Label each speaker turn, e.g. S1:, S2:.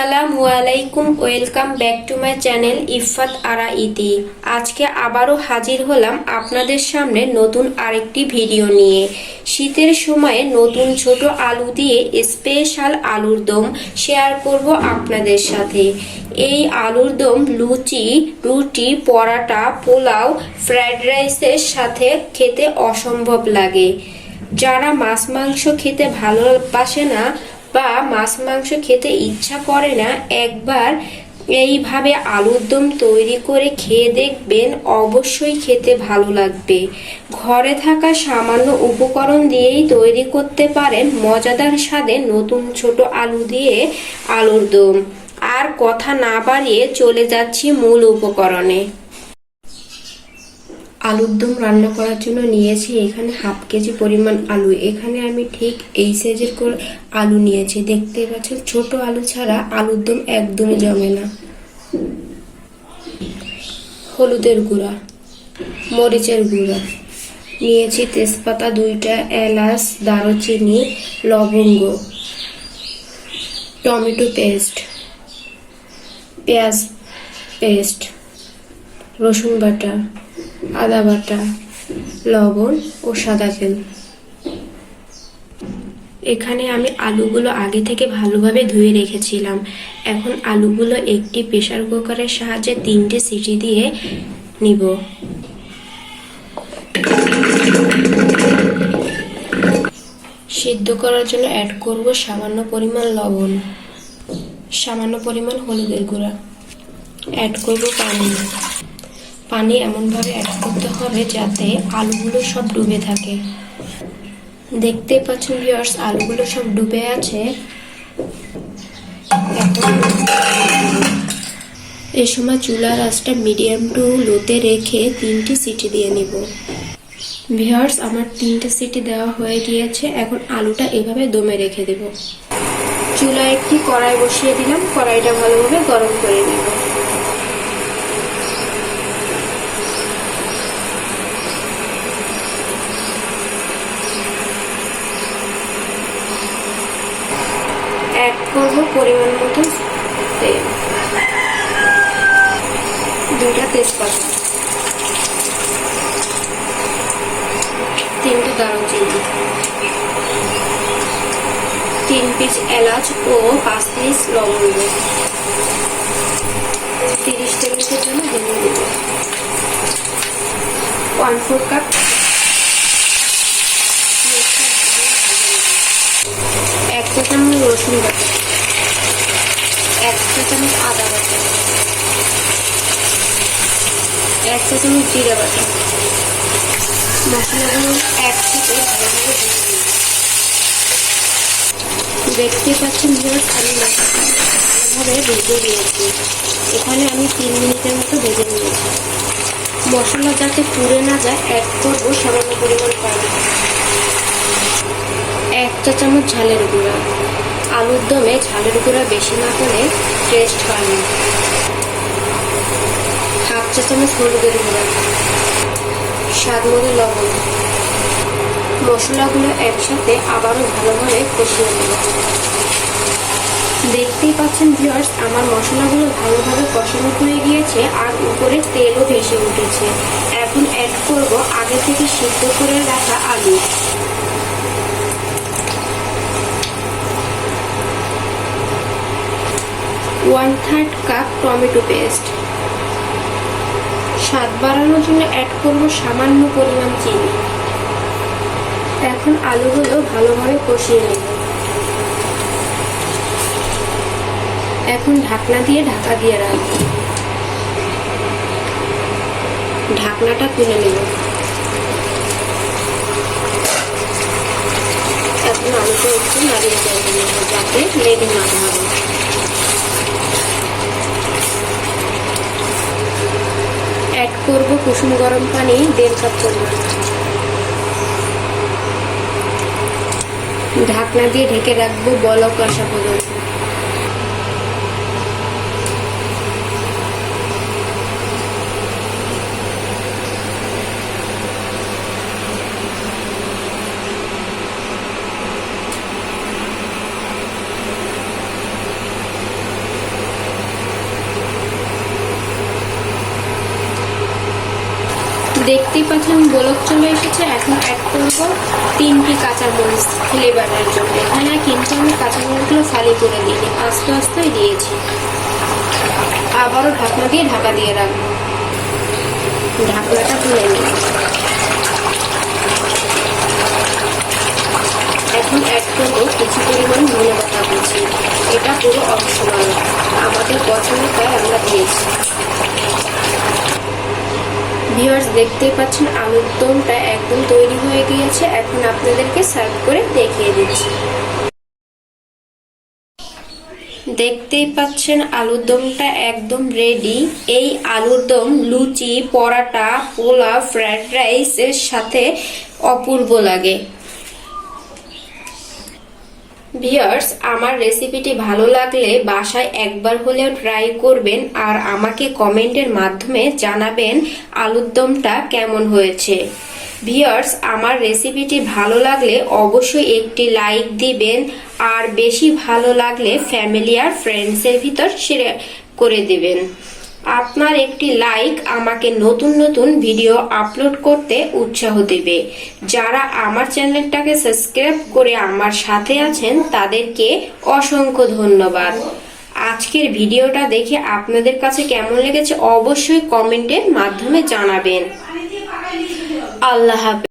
S1: আসসালামু আলাইকুম, welcome back to my channel Ifat Ara Iti. আজকে আবারও হাজির হলাম আপনাদের সামনে নতুন আরেকটি ভিডিও নিয়ে। শীতের সময়ে নতুন ছোট আলু দিয়ে স্পেশাল আলুর দম শেয়ার করব আপনাদের সাথে। এই আলুর দম লুচি, রুটি, পরাটা, পোলাও, ফ্রাইড রাইসের সাথে খেতে অসম্ভব লাগে। যারা মাছ মাংস খেতে ভালোবাসে না বা মাছ মাংস খেতে ইচ্ছা করে না, একবার এইভাবে আলুর দম তৈরি করে খেয়ে দেখবেন অবশ্যই খেতে ভালো লাগবে। ঘরে থাকা সামান্য উপকরণ দিয়েই তৈরি করতে পারেন মজাদার স্বাদে নতুন ছোট আলু দিয়ে আলুর দম আর কথা না বাড়িয়ে চলে যাচ্ছি মূল উপকরণে। আলুর দম রান্না করার জন্য নিয়েছি। এখানে হাফ কেজি পরিমাণ আলু। এখানে আমি ঠিক এই সাইজের করে আলু নিয়েছি। দেখতে পাচ্ছেন, ছোট আলু ছাড়া আলুর দম একদমই জমে না। হলুদের গুঁড়া, মরিচের গুঁড়া। নিয়েছি তেজপাতা, দুইটা এলাচ, দারুচিনি, লবঙ্গ, টমেটো পেস্ট, পেঁয়াজ পেস্ট, রসুন বাটা। আদা বাটা, লবণ ও সাদা তেল। এখানে আমি আলুগুলো আগে থেকে ভালোভাবে ধুয়ে রেখেছিলাম। এখন আলুগুলো একটি প্রেসার কুকারের সাহায্যে তিনটে সিটি দিয়ে নিব। সিদ্ধ করার জন্য অ্যাড করব সামান্য পরিমাণ লবণ। সামান্য পরিমাণ হলুদের গুঁড়া। অ্যাড করব পানি। পানি এমনভাবে অ্যাড করতে হবে যাতে আলুগুলো সব ডুবে থাকে। দেখতে পাচ্ছেন ভিউয়ার্স আলুগুলো সব ডুবে আছে। এই সময় চুলার আঁচটা মিডিয়াম টু লোতে রেখে তিনটি সিটি দিয়ে নিব। ভিউয়ার্স আমার তিনটে সিটি দেওয়া হয়ে গিয়েছে। এখন আলুটা এভাবে দমে রেখে দেব। চুলায় একটি কড়াই বসিয়ে দিলাম। কড়াইটা ভালোভাবে গরম করে নেব অ্যাড করব পরিমাণ মতো তেল দুইটা তেজপাতা তিনটে দারুচিনি। তিন পিস এলাচ ও পাঁচ পিস লবঙ্গ তিরিশ মিনিটের জন্য ভেঙে দেব ওয়ান ফোর কাপ এক চামচ রসুন বাটা। এক চামচ আদা বাটা। এক চামচ জিরা বাটা। মশলাগুলো একসাথে ভালোভাবে ভেজে নিই। দেখতে পাচ্ছেন ভিউয়ার্স, আমি মশলাটা ভালোভাবে ভেজে নিয়েছি। এখানে আমি তিন মিনিটের মতো ভেজে নিয়েছি। মশলা যাতে পুড়ে না যায় অ্যাড করব সামান্য পরিমাণ পানি। এক চা চামচ ঝালের গুঁড়া। আলুর দমে ঝালের গুঁড়া বেশি না হলে টেস্ট হয় না হাফ চা চামচ হলুদের গুঁড়া। স্বাদ মতো লবণ। মশলাগুলো একসাথে আবারও ভালোভাবে কষিয়ে নেব। দেখতেই পাচ্ছেন ভিউয়ার্স আমার মশলাগুলো ভালোভাবে কষানো হয়ে গিয়েছে আর উপরে তেলও ভেসে উঠেছে। এখন অ্যাড করব আগে থেকে সিদ্ধ করে রাখা আলু। One third cup tomato paste. স্বাদ বাড়ানোর জন্য অ্যাড করব সামান্য পরিমাণ চিনি। এখন আলুগুলো ভালোভাবে কষিয়ে নেব। এখন ঢাকনা দিয়ে ঢাকা দিয়ে রাখব। ঢাকনাটা তুলে নেব। এখন আলুটা একটু নাড়িয়ে নেব যাতে লেগে না ধরে অ্যাড করব কুসুম গরম পানি দেড় কাপ পরিমাণ ঢাকনা দিয়ে ঢেকে রাখব বলক আসা পর্যন্ত। দেখতেই পাচ্ছেন বলক চলে এসেছে। এখন অ্যাড করব তিনটি কাঁচামরিচ ফ্লেভারের জন্য। এখানে কিন্তু আমি কাঁচামরিচগুলো ফালি করে দিইনি। আস্তে আস্তে দিয়েছি। আবারও ঢাকনা দিয়ে ঢাকা দিয়ে রাখব। ঢাকনাটা তুলে নিই। এখন অ্যাড করব কিছু পরিমাণ ধনে পাতা কুচি। এটা পুরো অপশনাল। আমাদের পছন্দ তাই আমরা দিয়েছি। ভিউয়ার্স দেখতেই পাচ্ছেন, আলুর দমটা একদম তৈরি হয়ে গিয়েছে। এখন আপনাদেরকে সার্ভ করে দেখিয়ে দিচ্ছি। দেখতেই পাচ্ছেন, আলুর দমটা একদম রেডি এই আলুর দম, লুচি, পরাটা পোলা ফ্রায়েড রাইসের সাথে অপূর্ব লাগে। ভিউয়ার্স আমার রেসিপিটি ভালো লাগলে বাসায় একবার হলেও ট্রাই করবেন আর আমাকে কমেন্টের মাধ্যমে জানাবেন আলুর দমটা কেমন হয়েছে। ভিয়ার্স আমার রেসিপিটি ভালো লাগলে অবশ্যই একটি লাইক দিবেন আর বেশি ভালো লাগলে ফ্যামিলি আর ফ্রেন্ডসের ভিতর শেয়ার করে দিবেন। আপনার একটি লাইক আমাকে নতুন নতুন ভিডিও আপলোড করতে উৎসাহ দেবে। যারা আমার চ্যানেলটাকে সাবস্ক্রাইব করে আমার সাথে আছেন, তাদেরকে অসংখ্য ধন্যবাদ। আজকের ভিডিওটা দেখে আপনাদের কাছে কেমন লেগেছে অবশ্যই কমেন্টের মাধ্যমে জানাবেন। আল্লাহ হাফেজ।